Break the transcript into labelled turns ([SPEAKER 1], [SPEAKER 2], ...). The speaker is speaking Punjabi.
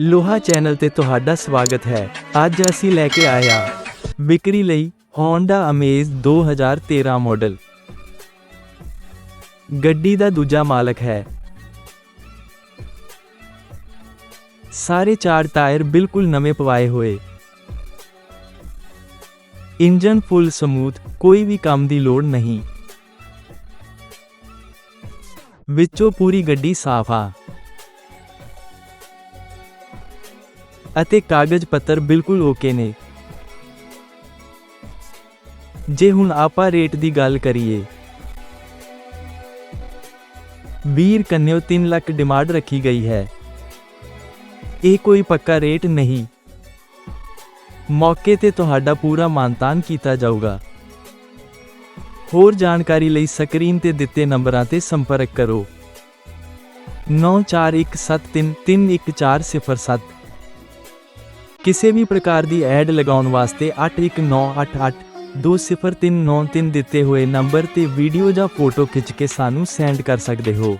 [SPEAKER 1] ਲੋਹਾ ਚੈਨਲ ਤੇ ਤੁਹਾਡਾ ਸਵਾਗਤ ਹੈ। ਅੱਜ ਅਸੀਂ ਲੈ ਕੇ ਆਏ ਹਾਂ ਵਿਕਰੀ ਲਈ Honda Amaze 2013 ਮਾਡਲ ਗੱਡੀ ਦਾ ਦੂਜਾ ਮਾਲਕ ਹੈ। ਸਾਰੇ ਚਾਰ ਟਾਇਰ ਬਿਲਕੁਲ ਨਵੇਂ ਪਵਾਏ ਹੋਏ। ਇੰਜਨ ਫੁੱਲ ਸਮੂਥ, ਕੋਈ ਵੀ ਕੰਮ ਦੀ ਲੋੜ ਨਹੀਂ। ਵਿੱਚੋਂ ਪੂਰੀ ਗੱਡੀ ਸਾਫ਼ ਆ। ਅਤੇ ਕਾਗਜ਼ ਪੱਤਰ ਬਿਲਕੁਲ ਓਕੇ ਨੇ। ਜੇ ਹੁਣ ਆਪਾਂ ਰੇਟ ਦੀ ਗੱਲ ਕਰੀਏ। ਵੀਰ ਕੰਨਿਓ 3 ਲੱਖ ਡਿਮਾਂਡ ਰੱਖੀ ਗਈ ਹੈ। ਇਹ ਕੋਈ ਪੱਕਾ ਰੇਟ ਨਹੀਂ। ਮੌਕੇ ਤੇ ਤੁਹਾਡਾ ਪੂਰਾ ਮਾਨਤਾਨ ਕੀਤਾ ਜਾਊਗਾ। ਹੋਰ ਜਾਣਕਾਰੀ ਲਈ ਸਕਰੀਨ ਤੇ ਦਿੱਤੇ ਨੰਬਰਾਂ ਤੇ ਸੰਪਰਕ ਕਰੋ। 9417331407 ਕਿਸੇ ਵੀ ਪ੍ਰਕਾਰ ਦੀ ਐਡ ਲਗਾਉਣ ਵਾਸਤੇ 8198820393 ਦਿੱਤੇ ਹੋਏ ਨੰਬਰ ਤੇ ਵੀਡੀਓ ਜਾਂ ਫੋਟੋ ਖਿੱਚ ਕੇ ਸਾਨੂੰ ਸੈਂਡ ਕਰ ਸਕਦੇ ਹੋ।